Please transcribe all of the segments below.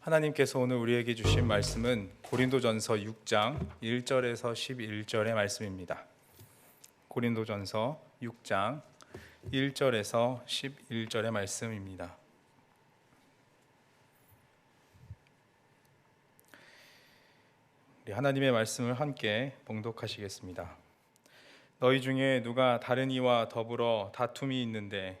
하나님께서 오늘 우리에게 주신 말씀은 고린도전서 6장 1절에서 11절의 말씀입니다. 고린도전서 6장 1절에서 11절의 말씀입니다. 하나님의 말씀을 함께 봉독하시겠습니다. 너희 중에 누가 다른 이와 더불어 다툼이 있는데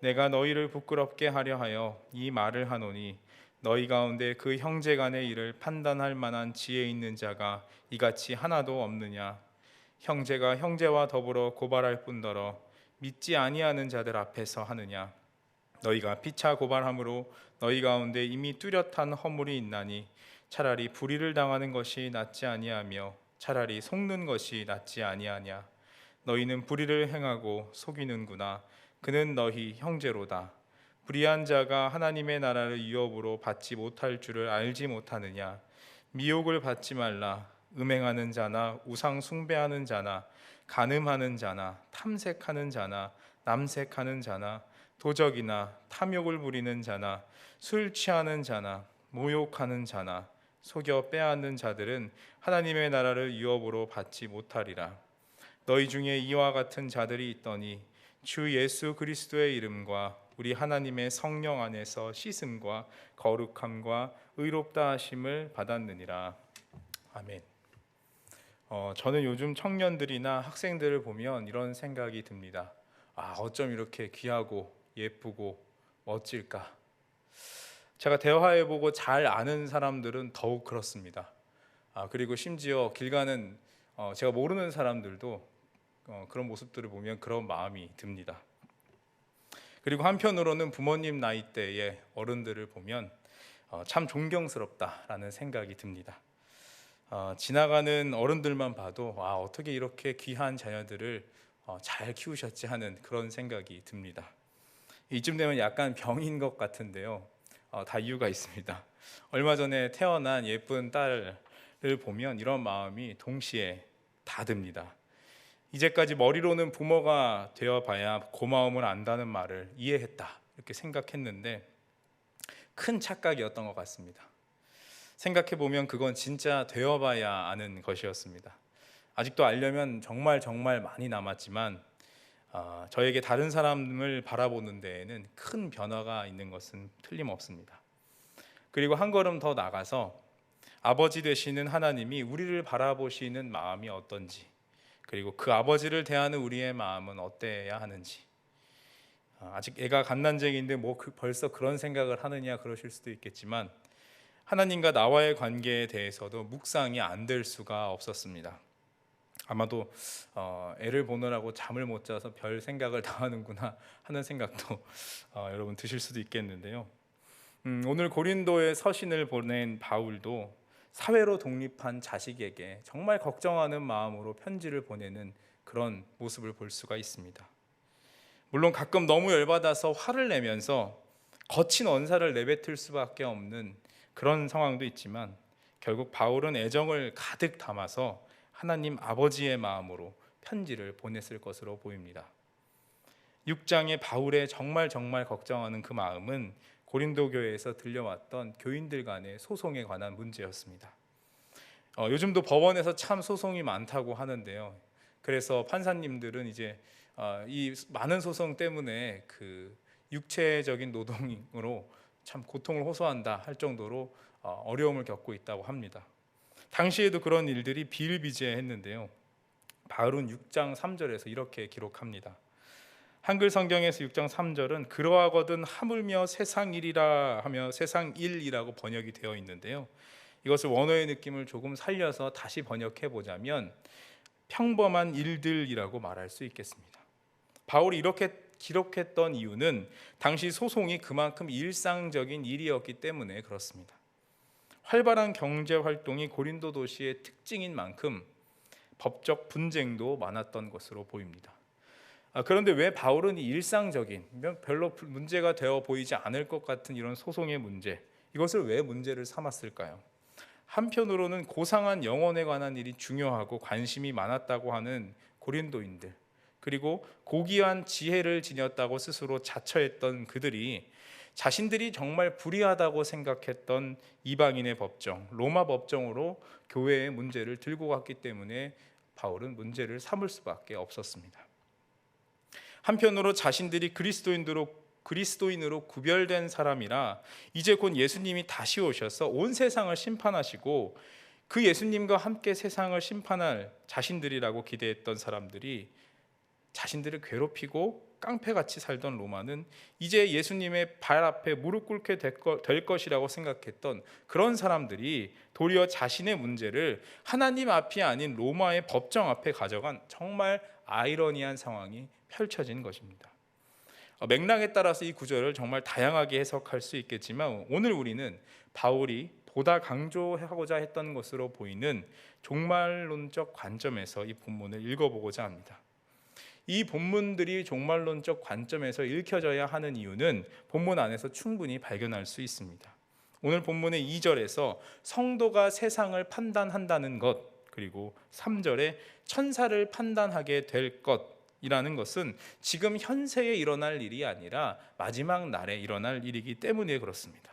내가 너희를 부끄럽게 하려 하여 이 말을 하노니 너희 가운데 그 형제 간의 일을 판단할 만한 지혜 있는 자가 이같이 하나도 없느냐? 형제가 형제와 더불어 고발할 뿐더러 믿지 아니하는 자들 앞에서 하느냐? 너희가 피차 고발함으로 너희 가운데 이미 뚜렷한 허물이 있나니 차라리 불의를 당하는 것이 낫지 아니하며 차라리 속는 것이 낫지 아니하냐 너희는 불의를 행하고 속이는구나. 그는 너희 형제로다. 불의한 자가 하나님의 나라를 유업으로 받지 못할 줄을 알지 못하느냐? 미혹을 받지 말라. 음행하는 자나 우상 숭배하는 자나 간음하는 자나 탐색하는 자나 남색하는 자나 도적이나 탐욕을 부리는 자나 술 취하는 자나 모욕하는 자나 속여 빼앗는 자들은 하나님의 나라를 유업으로 받지 못하리라 너희 중에 이와 같은 자들이 있더니 주 예수 그리스도의 이름과 우리 하나님의 성령 안에서 씻음과 거룩함과 의롭다 하심을 받았느니라. 아멘. 어, 저는 요즘 청년들이나 학생들을 보면 이런 생각이 듭니다. 아, 어쩜 이렇게 귀하고 예쁘고 멋질까? 제가 대화해 보고 잘 아는 사람들은 더욱 그렇습니다. 아, 그리고 심지어 길 가는 어, 제가 모르는 사람들도 어, 그런 모습들을 보면 그런 마음이 듭니다. 그리고 한편으로는 부모님 나이대의 어른들을 보면 어, 참 존경스럽다라는 생각이 듭니다. 어, 지나가는 어른들만 봐도 와 어떻게 이렇게 귀한 자녀들을 어, 잘 키우셨지 하는 그런 생각이 듭니다. 이쯤 되면 약간 병인 것 같은데요. 어, 다 이유가 있습니다. 얼마 전에 태어난 예쁜 딸을 보면 이런 마음이 동시에 다 듭니다. 이제까지 머리로는 부모가 되어봐야 고마움을 안다는 말을 이해했다 이렇게 생각했는데 큰 착각이었던 것 같습니다. 생각해 보면 그건 진짜 되어봐야 아는 것이었습니다. 아직도 알려면 정말 정말 많이 남았지만 어, 저에게 다른 사람을 바라보는 데에는 큰 변화가 있는 것은 틀림없습니다. 그리고 한 걸음 더 나가서 아버지 되시는 하나님이 우리를 바라보시는 마음이 어떤지 그리고 그 아버지를 대하는 우리의 마음은 어때야 하는지 아, 아직 애가 갓난쟁이인데 뭐 그 벌써 그런 생각을 하느냐 그러실 수도 있겠지만 하나님과 나와의 관계에 대해서도 묵상이 안 될 수가 없었습니다. 아마도 어, 애를 보느라고 잠을 못 자서 별 생각을 다 하는구나 하는 생각도 어, 여러분 드실 수도 있겠는데요. 음, 오늘 고린도의 서신을 보낸 바울도 사회로 독립한 자식에게 정말 걱정하는 마음으로 편지를 보내는 그런 모습을 볼 수가 있습니다. 물론 가끔 너무 열받아서 화를 내면서 거친 언사를 내뱉을 수밖에 없는 그런 상황도 있지만 결국 바울은 애정을 가득 담아서 하나님 아버지의 마음으로 편지를 보냈을 것으로 보입니다. 6장의 바울의 정말 정말 걱정하는 그 마음은 고린도 교회에서 들려왔던 교인들 간의 소송에 관한 문제였습니다. 어, 요즘도 법원에서 참 소송이 많다고 하는데요. 그래서 판사님들은 이제 어, 이 많은 소송 때문에 그 육체적인 노동으로 참 고통을 호소한다 할 정도로 어, 어려움을 겪고 있다고 합니다. 당시에도 그런 일들이 비일비재했는데요. 바울은 6장 3절에서 이렇게 기록합니다. 한글 성경에서 6장 3절은 그러하거든 하물며 세상 일이라 하며 세상 일이라고 번역이 되어 있는데요. 이것을 원어의 느낌을 조금 살려서 다시 번역해 보자면 평범한 일들이라고 말할 수 있겠습니다. 바울이 이렇게 기록했던 이유는 당시 소송이 그만큼 일상적인 일이었기 때문에 그렇습니다. 활발한 경제 활동이 고린도 도시의 특징인 만큼 법적 분쟁도 많았던 것으로 보입니다. 아, 그런데 왜 바울은 이 일상적인 별로 문제가 되어 보이지 않을 것 같은 이런 소송의 문제 이것을 왜 문제를 삼았을까요? 한편으로는 고상한 영혼에 관한 일이 중요하고 관심이 많았다고 하는 고린도인들 그리고 고귀한 지혜를 지녔다고 스스로 자처했던 그들이 자신들이 정말 불의하다고 생각했던 이방인의 법정, 로마 법정으로 교회의 문제를 들고 갔기 때문에 바울은 문제를 삼을 수밖에 없었습니다. 한편으로 자신들이 그리스도인으로 그리스도인으로 구별된 사람이라 이제 곧 예수님이 다시 오셔서 온 세상을 심판하시고 그 예수님과 함께 세상을 심판할 자신들이라고 기대했던 사람들이 자신들을 괴롭히고 깡패같이 살던 로마는 이제 예수님의 발 앞에 무릎 꿇게 될 것이라고 생각했던 그런 사람들이 도리어 자신의 문제를 하나님 앞이 아닌 로마의 법정 앞에 가져간 정말 아이러니한 상황이 펼쳐진 것입니다. 어, 맥락에 따라서 이 구절을 정말 다양하게 해석할 수 있겠지만 오늘 우리는 바울이 보다 강조하고자 했던 것으로 보이는 종말론적 관점에서 이 본문을 읽어보고자 합니다. 이 본문들이 종말론적 관점에서 읽혀져야 하는 이유는 본문 안에서 충분히 발견할 수 있습니다. 오늘 본문의 2절에서 성도가 세상을 판단한다는 것 그리고 3절에 천사를 판단하게 될 것이라는 것은 지금 현세에 일어날 일이 아니라 마지막 날에 일어날 일이기 때문에 그렇습니다.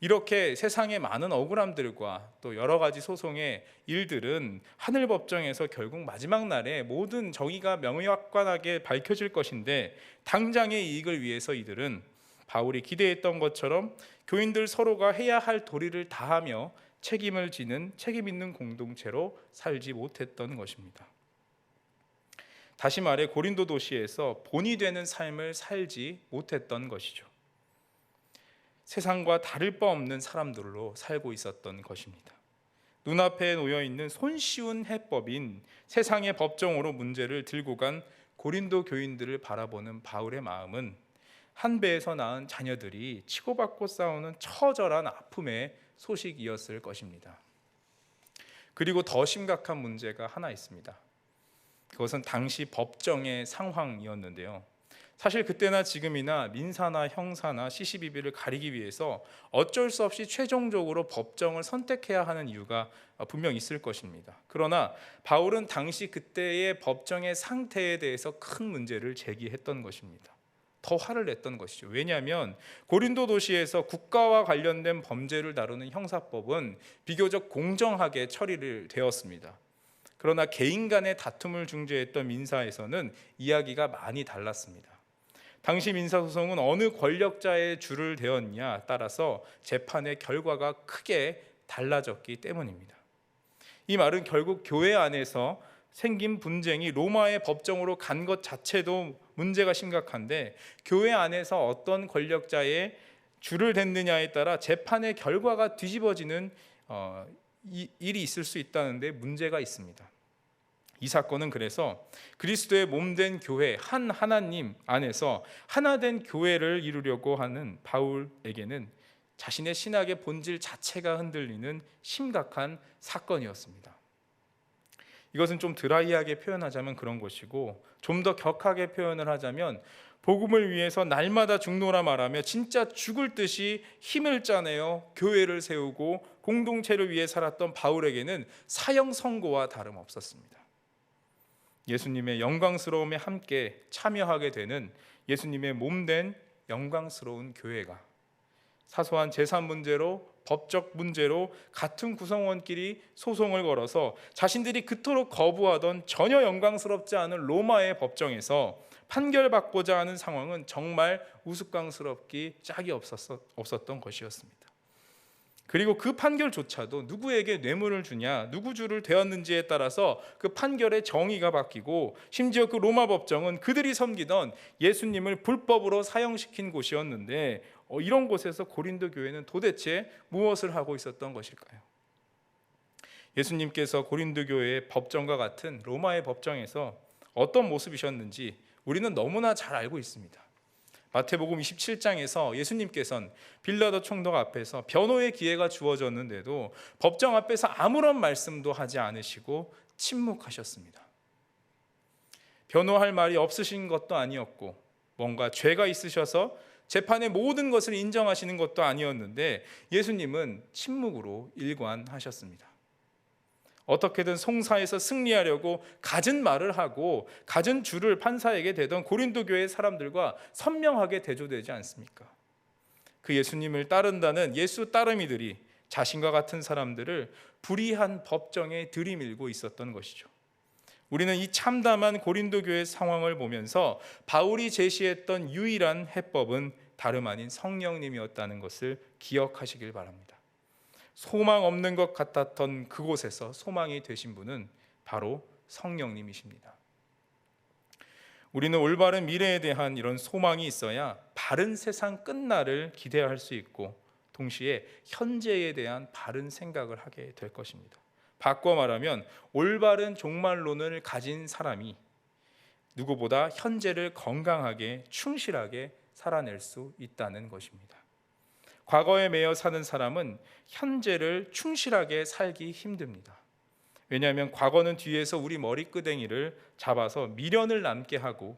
이렇게 세상의 많은 억울함들과 또 여러 가지 소송의 일들은 하늘 법정에서 결국 마지막 날에 모든 정의가 명확관하게 밝혀질 것인데 당장의 이익을 위해서 이들은 바울이 기대했던 것처럼 교인들 서로가 해야 할 도리를 다하며 책임을 지는 책임 있는 공동체로 살지 못했던 것입니다. 다시 말해 고린도 도시에서 본이 되는 삶을 살지 못했던 것이죠. 세상과 다를 바 없는 사람들로 살고 있었던 것입니다. 눈앞에 놓여 있는 손쉬운 해법인 세상의 법정으로 문제를 들고 간 고린도 교인들을 바라보는 바울의 마음은 한 배에서 낳은 자녀들이 치고받고 싸우는 처절한 아픔의 소식이었을 것입니다. 그리고 더 심각한 문제가 하나 있습니다. 그것은 당시 법정의 상황이었는데요. 사실 그때나 지금이나 민사나 형사나 CCBB를 가리기 위해서 어쩔 수 없이 최종적으로 법정을 선택해야 하는 이유가 분명 있을 것입니다. 그러나 바울은 당시 그때의 법정의 상태에 대해서 큰 문제를 제기했던 것입니다. 더 화를 냈던 것이죠. 왜냐하면 고린도 도시에서 국가와 관련된 범죄를 다루는 형사법은 비교적 공정하게 처리를 되었습니다. 그러나 개인 간의 다툼을 중재했던 민사에서는 이야기가 많이 달랐습니다. 당시 민사소송은 어느 권력자의 줄을 대었냐 따라서 재판의 결과가 크게 달라졌기 때문입니다. 이 말은 결국 교회 안에서 생긴 분쟁이 로마의 법정으로 간 것 자체도 문제가 심각한데 교회 안에서 어떤 권력자의 줄을 댔느냐에 따라 재판의 결과가 뒤집어지는 어, 일이 있을 수 있다는데 문제가 있습니다. 이 사건은 그래서 그리스도의 몸된 교회 한 하나님 안에서 하나된 교회를 이루려고 하는 바울에게는 자신의 신학의 본질 자체가 흔들리는 심각한 사건이었습니다. 이것은 좀 드라이하게 표현하자면 그런 것이고 좀 더 격하게 표현을 하자면 복음을 위해서 날마다 죽노라 말하며 진짜 죽을 듯이 힘을 짜내어 교회를 세우고 공동체를 위해 살았던 바울에게는 사형 선고와 다름없었습니다. 예수님의 영광스러움에 함께 참여하게 되는 예수님의 몸된 영광스러운 교회가 사소한 재산 문제로 법적 문제로 같은 구성원끼리 소송을 걸어서 자신들이 그토록 거부하던 전혀 영광스럽지 않은 로마의 법정에서 판결받고자 하는 상황은 정말 우스꽝스럽기 짝이 없었던 것이었습니다. 그리고 그 판결조차도 누구에게 뇌물을 주냐, 누구 주를 되었는지에 따라서 그 판결의 정의가 바뀌고 심지어 그 로마 법정은 그들이 섬기던 예수님을 불법으로 사형시킨 곳이었는데 어, 이런 곳에서 고린도 교회는 도대체 무엇을 하고 있었던 것일까요? 예수님께서 고린도 교회의 법정과 같은 로마의 법정에서 어떤 모습이셨는지 우리는 너무나 잘 알고 있습니다. 마태복음 27장에서 예수님께서는 빌라도 총독 앞에서 변호의 기회가 주어졌는데도 법정 앞에서 아무런 말씀도 하지 않으시고 침묵하셨습니다. 변호할 말이 없으신 것도 아니었고 뭔가 죄가 있으셔서 재판의 모든 것을 인정하시는 것도 아니었는데 예수님은 침묵으로 일관하셨습니다. 어떻게든 송사에서 승리하려고 갖은 말을 하고 갖은 줄을 판사에게 대던 고린도 교회 사람들과 선명하게 대조되지 않습니까? 그 예수님을 따른다는 예수 따르미들이 자신과 같은 사람들을 불의한 법정에 들이밀고 있었던 것이죠. 우리는 이 참담한 고린도 교회 상황을 보면서 바울이 제시했던 유일한 해법은 다름 아닌 성령님이었다는 것을 기억하시길 바랍니다. 소망 없는 것 같았던 그곳에서 소망이 되신 분은 바로 성령님이십니다. 우리는 올바른 미래에 대한 이런 소망이 있어야 바른 세상 끝날을 기대할 수 있고 동시에 현재에 대한 바른 생각을 하게 될 것입니다. 바꿔 말하면 올바른 종말론을 가진 사람이 누구보다 현재를 건강하게 충실하게 살아낼 수 있다는 것입니다. 과거에 매여 사는 사람은 현재를 충실하게 살기 힘듭니다. 왜냐하면 과거는 뒤에서 우리 머리끄댕이를 잡아서 미련을 남게 하고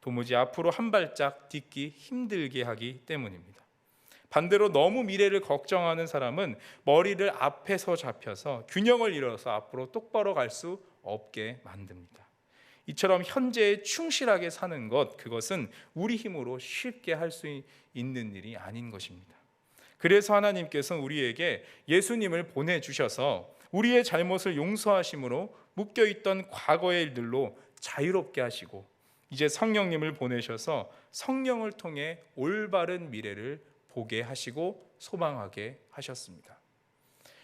도무지 앞으로 한 발짝 딛기 힘들게 하기 때문입니다. 반대로 너무 미래를 걱정하는 사람은 머리를 앞에서 잡혀서 균형을 잃어서 앞으로 똑바로 갈 수 없게 만듭니다. 이처럼 현재에 충실하게 사는 것 그것은 우리 힘으로 쉽게 할 수 있는 일이 아닌 것입니다. 그래서 하나님께서는 우리에게 예수님을 보내 주셔서 우리의 잘못을 용서하심으로 묶여 있던 과거의 일들로 자유롭게 하시고 이제 성령님을 보내셔서 성령을 통해 올바른 미래를 보게 하시고 소망하게 하셨습니다.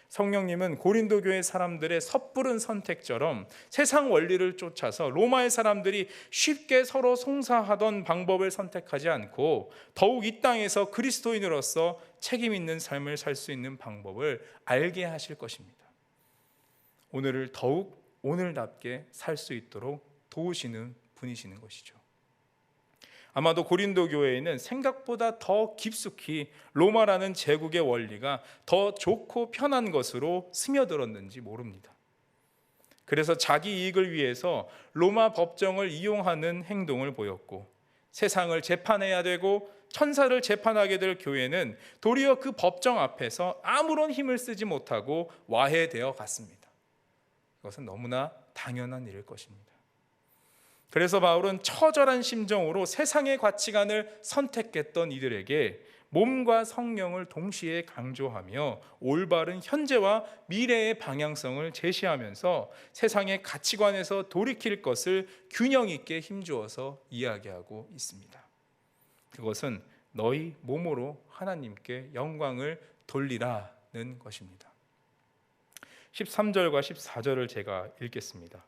성령님은 고린도 교회 사람들의 섣부른 선택처럼 세상 원리를 쫓아서 로마의 사람들이 쉽게 서로 송사하던 방법을 선택하지 않고 더욱 이 땅에서 그리스도인으로서 책임 있는 삶을 살 수 있는 방법을 알게 하실 것입니다. 오늘을 더욱 오늘답게 살 수 있도록 도우시는 분이시는 것이죠. 아마도 고린도 교회에는 생각보다 더 깊숙이 로마라는 제국의 원리가 더 좋고 편한 것으로 스며들었는지 모릅니다. 그래서 자기 이익을 위해서 로마 법정을 이용하는 행동을 보였고 세상을 재판해야 되고 천사를 재판하게 될 교회는 도리어 그 법정 앞에서 아무런 힘을 쓰지 못하고 와해되어 갔습니다. 그것은 너무나 당연한 일일 것입니다. 그래서 바울은 처절한 심정으로 세상의 가치관을 선택했던 이들에게 몸과 성령을 동시에 강조하며 올바른 현재와 미래의 방향성을 제시하면서 세상의 가치관에서 돌이킬 것을 균형 있게 힘주어서 이야기하고 있습니다. 그것은 너희 몸으로 하나님께 영광을 돌리라는 것입니다. 13절과 14절을 제가 읽겠습니다.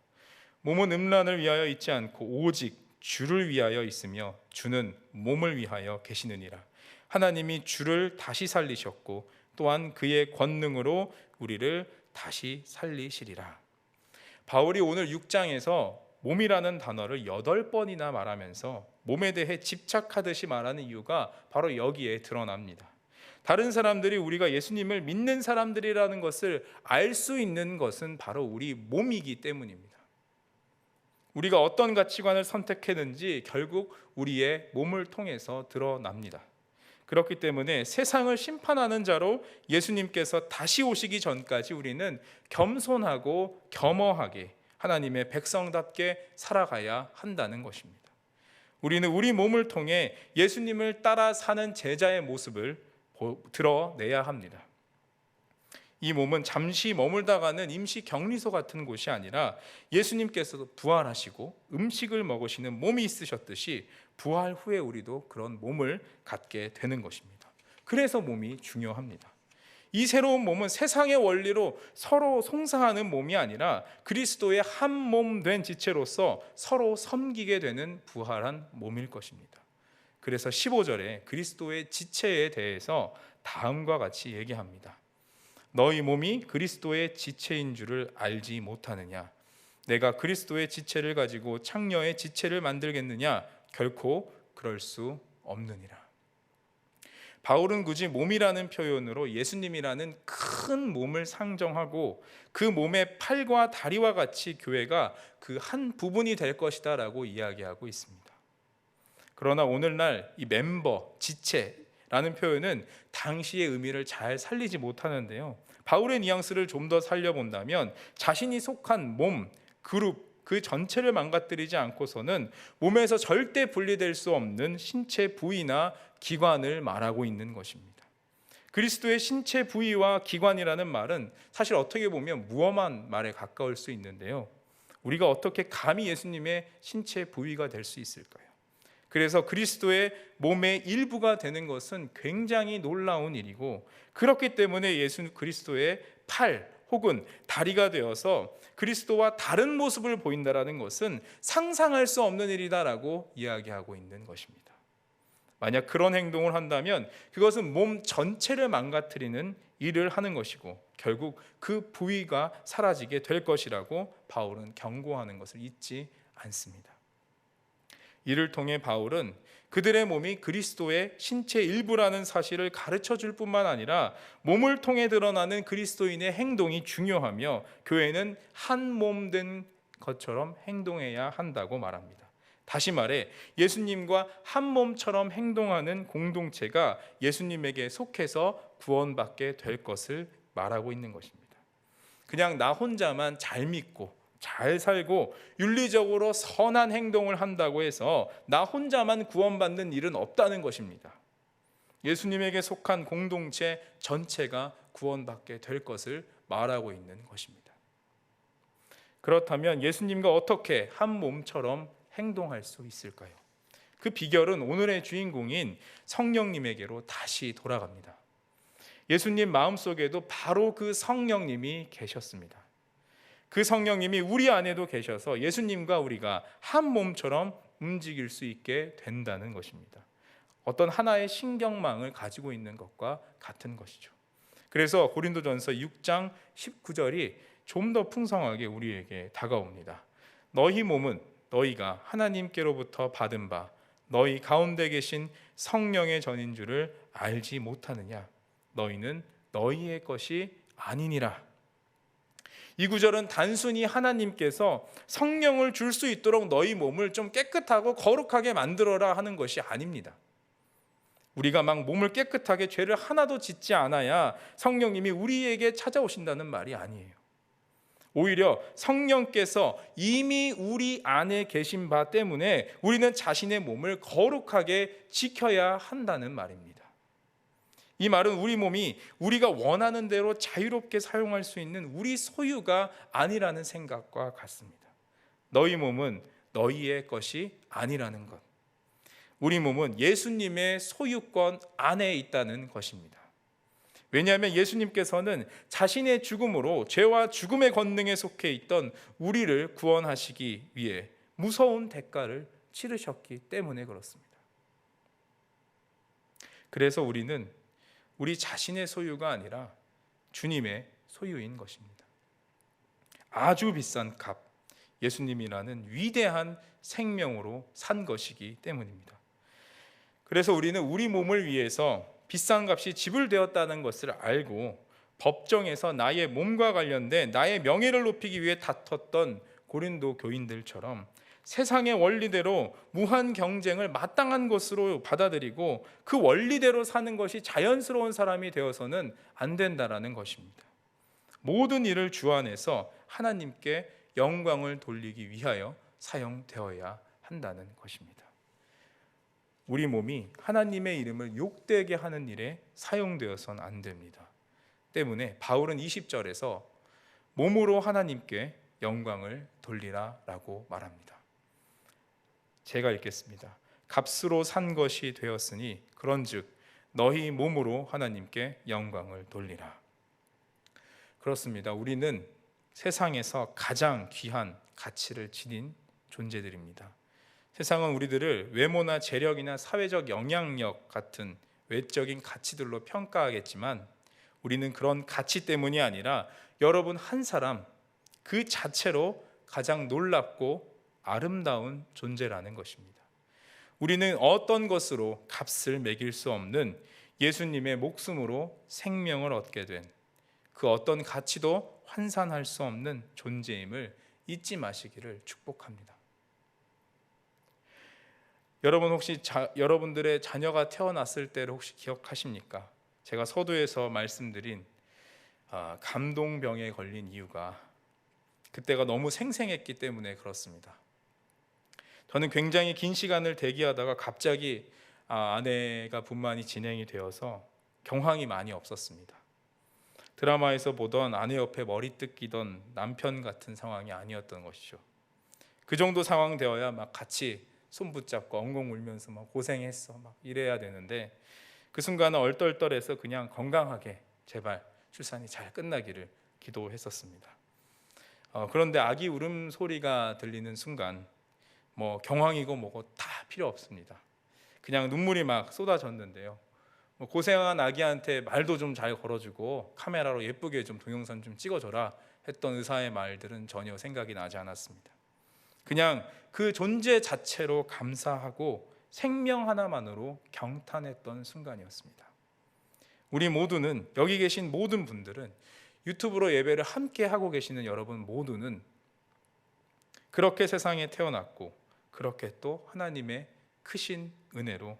몸은 음란을 위하여 있지 않고 오직 주를 위하여 있으며 주는 몸을 위하여 계시느니라. 하나님이 주를 다시 살리셨고 또한 그의 권능으로 우리를 다시 살리시리라. 바울이 오늘 6장에서 몸이라는 단어를 여덟 번이나 말하면서 몸에 대해 집착하듯이 말하는 이유가 바로 여기에 드러납니다. 다른 사람들이 우리가 예수님을 믿는 사람들이라는 것을 알 수 있는 것은 바로 우리 몸이기 때문입니다. 우리가 어떤 가치관을 선택했는지 결국 우리의 몸을 통해서 드러납니다. 그렇기 때문에 세상을 심판하는 자로 예수님께서 다시 오시기 전까지 우리는 겸손하고 겸허하게 하나님의 백성답게 살아가야 한다는 것입니다. 우리는 우리 몸을 통해 예수님을 따라 사는 제자의 모습을 드러내야 합니다. 이 몸은 잠시 머물다가는 임시 격리소 같은 곳이 아니라 예수님께서도 부활하시고 음식을 먹으시는 몸이 있으셨듯이 부활 후에 우리도 그런 몸을 갖게 되는 것입니다. 그래서 몸이 중요합니다. 이 새로운 몸은 세상의 원리로 서로 송사하는 몸이 아니라 그리스도의 한 몸 된 지체로서 서로 섬기게 되는 부활한 몸일 것입니다. 그래서 15절에 그리스도의 지체에 대해서 다음과 같이 얘기합니다. 너희 몸이 그리스도의 지체인 줄을 알지 못하느냐? 내가 그리스도의 지체를 가지고 창녀의 지체를 만들겠느냐? 결코 그럴 수 없느니라. 바울은 굳이 몸이라는 표현으로 예수님이라는 큰 몸을 상정하고 그 몸의 팔과 다리와 같이 교회가 그 한 부분이 될 것이다라고 이야기하고 있습니다. 그러나 오늘날 이 멤버, 지체 라는 표현은 당시의 의미를 잘 살리지 못하는데요. 바울의 뉘앙스를 좀 더 살려본다면 자신이 속한 몸, 그룹, 그 전체를 망가뜨리지 않고서는 몸에서 절대 분리될 수 없는 신체 부위나 기관을 말하고 있는 것입니다. 그리스도의 신체 부위와 기관이라는 말은 사실 어떻게 보면 무엄한 말에 가까울 수 있는데요. 우리가 어떻게 감히 예수님의 신체 부위가 될 수 있을까요? 그래서 그리스도의 몸의 일부가 되는 것은 굉장히 놀라운 일이고 그렇기 때문에 예수 그리스도의 팔 혹은 다리가 되어서 그리스도와 다른 모습을 보인다라는 것은 상상할 수 없는 일이다라고 이야기하고 있는 것입니다. 만약 그런 행동을 한다면 그것은 몸 전체를 망가뜨리는 일을 하는 것이고 결국 그 부위가 사라지게 될 것이라고 바울은 경고하는 것을 잊지 않습니다. 이를 통해 바울은 그들의 몸이 그리스도의 신체 일부라는 사실을 가르쳐 줄 뿐만 아니라 몸을 통해 드러나는 그리스도인의 행동이 중요하며 교회는 한 몸 된 것처럼 행동해야 한다고 말합니다. 다시 말해 예수님과 한 몸처럼 행동하는 공동체가 예수님에게 속해서 구원받게 될 것을 말하고 있는 것입니다. 그냥 나 혼자만 잘 믿고 잘 살고 윤리적으로 선한 행동을 한다고 해서 나 혼자만 구원받는 일은 없다는 것입니다. 예수님에게 속한 공동체 전체가 구원받게 될 것을 말하고 있는 것입니다. 그렇다면 예수님과 어떻게 한 몸처럼 행동할 수 있을까요? 그 비결은 오늘의 주인공인 성령님에게로 다시 돌아갑니다. 예수님 마음속에도 바로 그 성령님이 계셨습니다. 그 성령님이 우리 안에도 계셔서 예수님과 우리가 한 몸처럼 움직일 수 있게 된다는 것입니다. 어떤 하나의 신경망을 가지고 있는 것과 같은 것이죠. 그래서 고린도전서 6장 19절이 좀 더 풍성하게 우리에게 다가옵니다. 너희 몸은 너희가 하나님께로부터 받은 바 너희 가운데 계신 성령의 전인 줄을 알지 못하느냐 너희는 너희의 것이 아니니라 이 구절은 단순히 하나님께서 성령을 줄 수 있도록 너희 몸을 좀 깨끗하고 거룩하게 만들어라 하는 것이 아닙니다. 우리가 막 몸을 깨끗하게 죄를 하나도 짓지 않아야 성령님이 우리에게 찾아오신다는 말이 아니에요. 오히려 성령께서 이미 우리 안에 계신 바 때문에 우리는 자신의 몸을 거룩하게 지켜야 한다는 말입니다. 이 말은 우리 몸이 우리가 원하는 대로 자유롭게 사용할 수 있는 우리 소유가 아니라는 생각과 같습니다. 너희 몸은 너희의 것이 아니라는 것. 우리 몸은 예수님의 소유권 안에 있다는 것입니다. 왜냐하면 예수님께서는 자신의 죽음으로 죄와 죽음의 권능에 속해 있던 우리를 구원하시기 위해 무서운 대가를 치르셨기 때문에 그렇습니다. 그래서 우리는 우리 자신의 소유가 아니라 주님의 소유인 것입니다. 아주 비싼 값, 예수님이라는 위대한 생명으로 산 것이기 때문입니다. 그래서 우리는 우리 몸을 위해서 비싼 값이 지불되었다는 것을 알고 법정에서 나의 몸과 관련된 나의 명예를 높이기 위해 다퉜던 고린도 교인들처럼 세상의 원리대로 무한 경쟁을 마땅한 것으로 받아들이고 그 원리대로 사는 것이 자연스러운 사람이 되어서는 안 된다라는 것입니다. 모든 일을 주 안에서 하나님께 영광을 돌리기 위하여 사용되어야 한다는 것입니다. 우리 몸이 하나님의 이름을 욕되게 하는 일에 사용되어서는 안 됩니다. 때문에 바울은 20절에서 몸으로 하나님께 영광을 돌리라라고 말합니다. 제가 읽겠습니다. 값으로 산 것이 되었으니 그런즉 너희 몸으로 하나님께 영광을 돌리라. 그렇습니다. 우리는 세상에서 가장 귀한 가치를 지닌 존재들입니다. 세상은 우리들을 외모나 재력이나 사회적 영향력 같은 외적인 가치들로 평가하겠지만 우리는 그런 가치 때문이 아니라 여러분 한 사람 그 자체로 가장 놀랍고 아름다운 존재라는 것입니다. 우리는 어떤 것으로 값을 매길 수 없는 예수님의 목숨으로 생명을 얻게 된 그 어떤 가치도 환산할 수 없는 존재임을 잊지 마시기를 축복합니다. 여러분 혹시 자, 여러분들의 자녀가 태어났을 때를 혹시 기억하십니까? 제가 서두에서 말씀드린 아, 감동병에 걸린 이유가 그때가 너무 생생했기 때문에 그렇습니다. 저는 굉장히 긴 시간을 대기하다가 갑자기 아, 아내가 분만이 진행이 되어서 경황이 많이 없었습니다. 드라마에서 보던 아내 옆에 머리 뜯기던 남편 같은 상황이 아니었던 것이죠. 그 정도 상황 되어야 막 같이 손 붙잡고 엉엉 울면서 막 고생했어 막 이래야 되는데 그 순간은 얼떨떨해서 그냥 건강하게 제발 출산이 잘 끝나기를 기도했었습니다. 어, 그런데 아기 울음 소리가 들리는 순간 뭐 경황이고 뭐고 다 필요 없습니다. 그냥 눈물이 막 쏟아졌는데요. 뭐 고생한 아기한테 말도 좀 잘 걸어주고 카메라로 예쁘게 좀 동영상 좀 찍어줘라 했던 의사의 말들은 전혀 생각이 나지 않았습니다. 그냥 그 존재 자체로 감사하고 생명 하나만으로 경탄했던 순간이었습니다. 우리 모두는 여기 계신 모든 분들은 유튜브로 예배를 함께 하고 계시는 여러분 모두는 그렇게 세상에 태어났고 그렇게 또 하나님의 크신 은혜로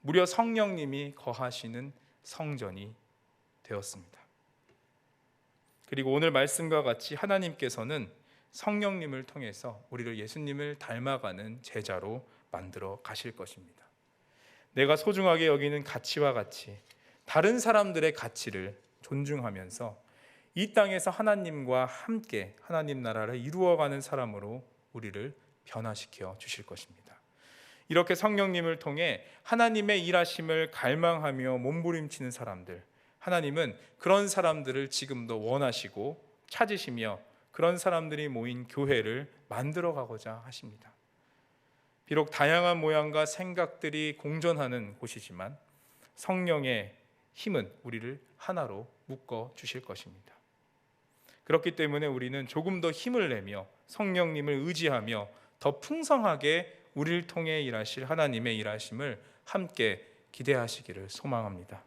무려 성령님이 거하시는 성전이 되었습니다. 그리고 오늘 말씀과 같이 하나님께서는 성령님을 통해서 우리를 예수님을 닮아가는 제자로 만들어 가실 것입니다. 내가 소중하게 여기는 가치와 같이 다른 사람들의 가치를 존중하면서 이 땅에서 하나님과 함께 하나님 나라를 이루어가는 사람으로 우리를 변화시켜 주실 것입니다. 이렇게 성령님을 통해 하나님의 일하심을 갈망하며 몸부림치는 사람들, 하나님은 그런 사람들을 지금도 원하시고 찾으시며 그런 사람들이 모인 교회를 만들어 가고자 하십니다. 비록 다양한 모양과 생각들이 공존하는 곳이지만 성령의 힘은 우리를 하나로 묶어 주실 것입니다. 그렇기 때문에 우리는 조금 더 힘을 내며 성령님을 의지하며 더 풍성하게 우리를 통해 일하실 하나님의 일하심을 함께 기대하시기를 소망합니다.